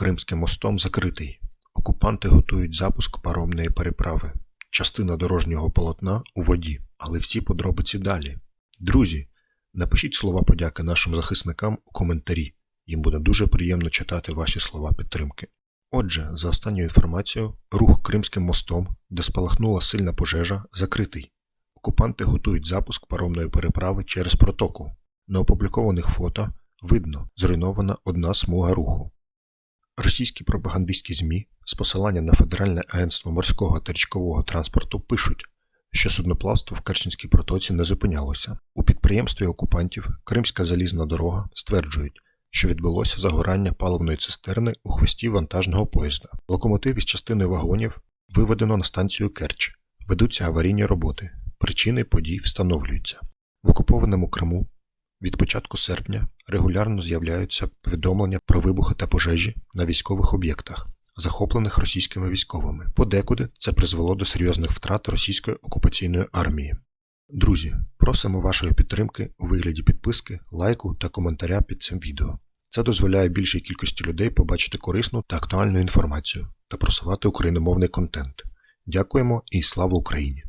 Кримським мостом закритий. Окупанти готують запуск паромної переправи. Частина дорожнього полотна у воді, але всі подробиці далі. Друзі, напишіть слова подяки нашим захисникам у коментарі. Їм буде дуже приємно читати ваші слова підтримки. Отже, за останньою інформацією, рух Кримським мостом, де спалахнула сильна пожежа, закритий. Окупанти готують запуск паромної переправи через протоку. На опублікованих фото видно зруйнована одна смуга руху. Російські пропагандистські ЗМІ з посиланням на Федеральне агентство морського та річкового транспорту пишуть, що судноплавство в Керченській протоці не зупинялося. У підприємстві окупантів Кримська залізна дорога стверджують, що відбулося загорання паливної цистерни у хвості вантажного поїзда. Локомотив із частиною вагонів виведено на станцію Керч. Ведуться аварійні роботи. Причини подій встановлюються. В окупованому Криму від початку серпня регулярно з'являються повідомлення про вибухи та пожежі на військових об'єктах, захоплених російськими військовими. Подекуди це призвело до серйозних втрат російської окупаційної армії. Друзі, просимо вашої підтримки у вигляді підписки, лайку та коментаря під цим відео. Це дозволяє більшій кількості людей побачити корисну та актуальну інформацію та просувати україномовний контент. Дякуємо і слава Україні!